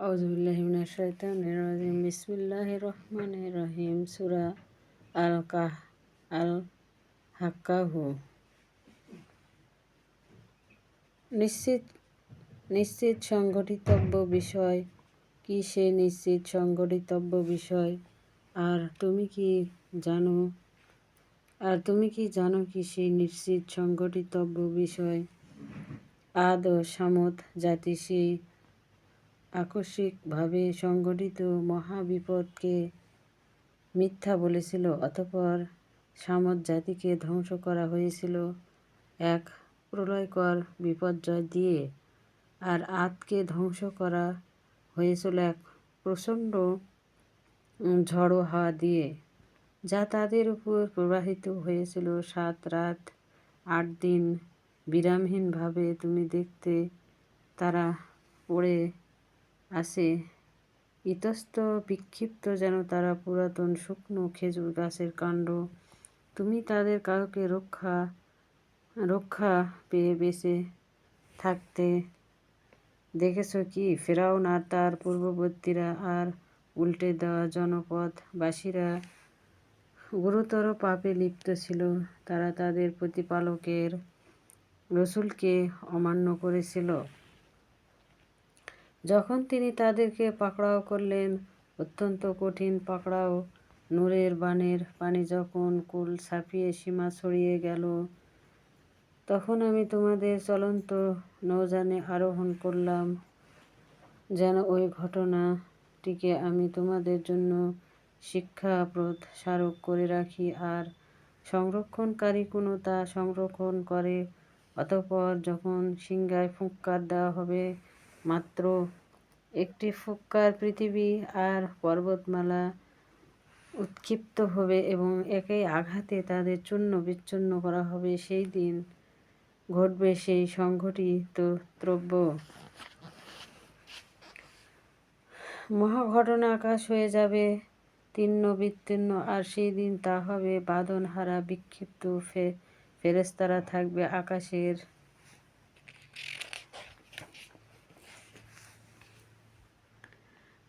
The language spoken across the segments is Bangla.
আউজুবিল্লাহিমিনাশ শাইতানির রাজিম। বিসমিল্লাহির রহমানির রহিম। সূরা আল কাহ আল হাক্কাহু নিশ্চিত নিশ্চিত সংগঠিতব্য বিষয়। কি সে নিশ্চিত সংগঠিতব্য বিষয়? আর তুমি কি জানো? আর তুমি কি জানো কি সেই নিশ্চিত সংগঠিতব্য বিষয়? আদ ও সামত জাতি সেই আকস্মিকভাবে সংঘটিত মহাবিপদকে মিথ্যা বলেছিল, অতঃপর সামদ জাতিকে ধ্বংস করা হয়েছিল এক প্রলয়কর বিপর্যয় দিয়ে, আর আতকে ধ্বংস করা হয়েছিল এক প্রচণ্ড ঝড়ো হাওয়া দিয়ে, যা তাদের উপর প্রবাহিত হয়েছিল সাত রাত আট দিন। বিরামহীনভাবে তুমি দেখতে তারা পড়ে আসে ইতস্ত বিক্ষিপ্ত যেন তারা পুরাতন শুকনো খেজুর গাছের কাণ্ড। তুমি তাদের কাউকে রক্ষা রক্ষা পেয়ে বেঁচে থাকতে দেখেছ কি? ফেরাউন আর তার পূর্ববর্তীরা আর উল্টে দেওয়া জনপদবাসীরা গুরুতর পাপে লিপ্ত ছিল। তারা তাদের প্রতিপালকের রসুলকে অমান্য করেছিল। যখন তিনি তাদেরকে পাকড়াও করলেন, অত্যন্ত কঠিন পাকড়াও। নূরের বানের পানি যখন কুল ছাপিয়ে সীমা ছড়িয়ে গেল, তখন আমি তোমাদের চলন্ত নৌজানে আরোহণ করলাম, যেন ওই ঘটনাটিকে আমি তোমাদের জন্য শিক্ষাপ্রদ স্মারক করে রাখি। আর সংরক্ষণকারী কোনো তা সংরক্ষণ করে, অতঃপর যখন সিংহায় ফুৎকার দেওয়া হবে মাত্র একটি ফুৎকার পৃথিবী আর পর্বতমালা উৎক্ষিপ্ত হবে এবং একই আঘাতে তাদের চূর্ণ বিচ্ছিন্ন করা হবে। সেই দিন ঘটবে সেই সংঘটিত দ্রব্য। মহাঘটনা আকাশ হয়ে যাবে তীর্ণ বিতীর্ণ আর সেই দিন তা হবে বাঁধনহারা বিক্ষিপ্ত ফেরেস্তারা থাকবে আকাশের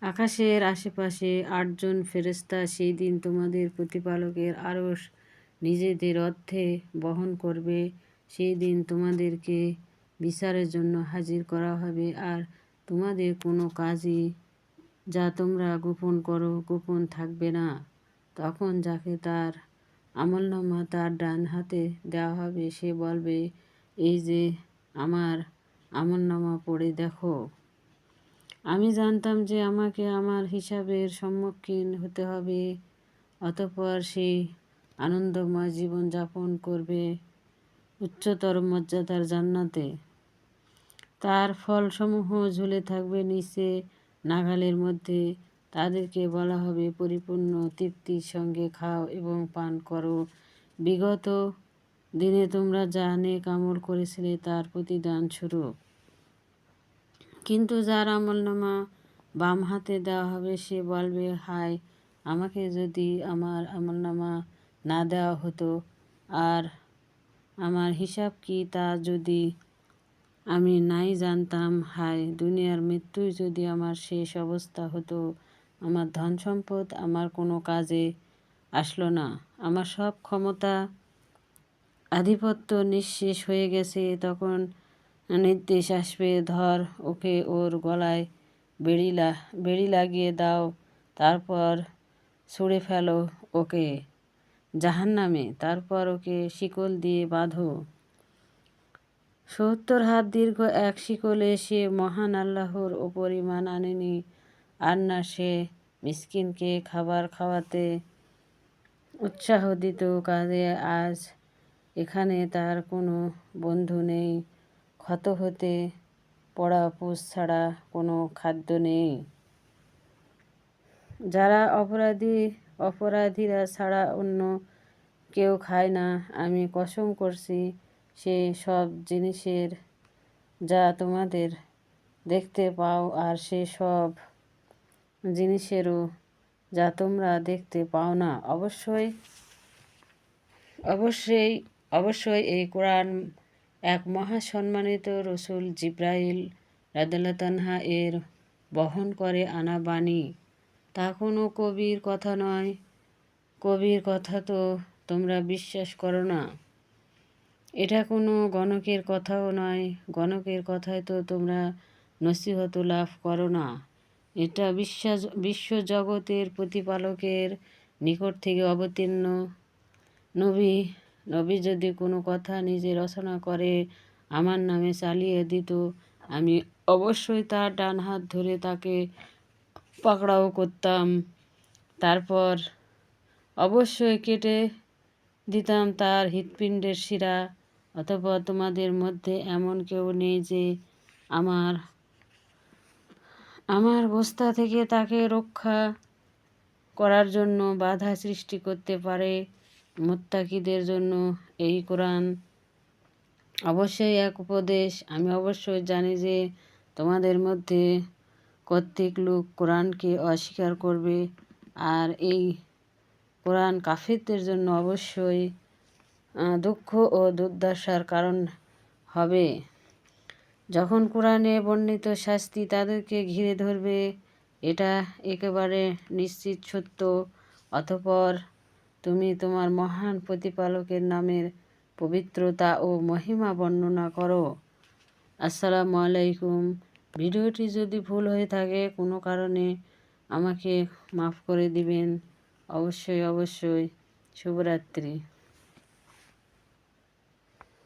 আকাশের আশেপাশে আটজন ফেরেস্তা সেই দিন তোমাদের প্রতিপালকের আরস নিজেদের অর্থে বহন করবে। সেই দিন তোমাদেরকে বিচারের জন্য হাজির করা হবে। আর তোমাদের কোনো কাজই যা তোমরা গোপন করো গোপন থাকবে না। তখন যাকে তার আমলনামা তার ডান হাতে দেওয়া হবে, সে বলবে, এই যে আমার আমলনামা পড়ে দেখো। আমি জানতাম যে আমাকে আমার হিসাবের সম্মুখীন হতে হবে, অতঃপর সে আনন্দময় জীবন যাপন করবে উচ্চতর মর্যাদার জান্নাতে। তার ফলসমূহ ঝুলে থাকবে নিচে নাগালের মধ্যে। তাদেরকে বলা হবে, পরিপূর্ণ তৃপ্তির সঙ্গে খাও এবং পান করো। বিগত দিনে তোমরা যা নেক আমল করেছিলে তার প্রতিদান স্বরূপ। কিন্তু যার আমলনামা বাম হাতে দেওয়া হবে, সে বলবে, হায়, আমাকে যদি আমার আমলনামা না দেওয়া হতো, আর আমার হিসাব কি তা যদি আমি নাই জানতাম? হায়, দুনিয়ার মৃত্যুই যদি আমার শেষ অবস্থা হতো, আমার ধন সম্পদ আমার কোনো কাজে আসলো না। আমার সব ক্ষমতা আধিপত্য নিঃশেষ হয়ে গেছে, তখন নির্দেশ আসবে, ধর ওকে ওর গলায় বেড়ি লা, বেড়ি লাগিয়ে দাও, তারপর ছুঁড়ে ফেলো ওকে। জাহান নামে তারপর ওকে শিকল দিয়ে বাঁধো। সত্তর হাত দীর্ঘ এক শিকলে সে মহান আল্লাহর ওপর ইমান আনেনি, আর না সে মিসকিনকে খাবার খাওয়াতে উৎসাহ দিত কাজে। আজ এখানে তার কোনো বন্ধু নেই। ক্ষত হতে পড়া পুষ ছাড়া কোনো খাদ্য নেই। যারা অপরাধী, অপরাধীরা ছাড়া অন্য কেউ খায় না, আমি কসম করছি, সে সব জিনিসের যা তোমাদের দেখতে পাও আর সে সব জিনিসেরও যা তোমরা দেখতে পাও না। অবশ্যই অবশ্যই অবশ্যই এই কোরআন এক মহাসম্মানিত রসুল জিব্রাইল রাদাল্লাহ এর বহন করে আনা বাণী। তা কোনো কবির কথা নয়। কবির কথা তো তোমরা বিশ্বাস করো না। এটা কোনো গণকের কথাও নয়। গণকের কথায় তো তোমরা নসিহত লাভ করো না। এটা বিশ্বাস, বিশ্বজগতের প্রতিপালকের নিকট থেকে অবতীর্ণ। নবী নবী যদি কোনো কথা নিজে রচনা করে, আমার নামে চালিয়ে দিত, আমি অবশ্যই তার ডান হাত ধরে তাকে পাকড়াও করতাম। তারপর অবশ্যই কেটে দিতাম তার হৃৎপিণ্ডের শিরা। অথবা তোমাদের মধ্যে এমন কেউ নেই যে আমার আমার বস্তা থেকে তাকে রক্ষা করার জন্য বাধা সৃষ্টি করতে পারে। মোত্তাকিদের জন্য এই কোরআন অবশ্যই এক উপদেশ। আমি অবশ্যই জানি যে তোমাদের মধ্যে কর্তৃক লোক কোরআনকে অস্বীকার করবে আর এই কোরআন কাফিরদের জন্য অবশ্যই দুঃখ ও দুর্দশার কারণ হবে। যখন কোরআনে বর্ণিত শাস্তি তাদেরকে ঘিরে ধরবে, এটা একেবারে নিশ্চিত সত্য। অতপর তুমি তোমার মহান প্রতিপালকের নামের পবিত্রতা ও মহিমা বর্ণনা করো। আসসালামু আলাইকুম। ভিডিওটি যদি ভুল হয়ে থাকে, কোনো কারণে আমাকে মাফ করে দিবেন। অবশ্যই অবশ্যই। শুভরাত্রি।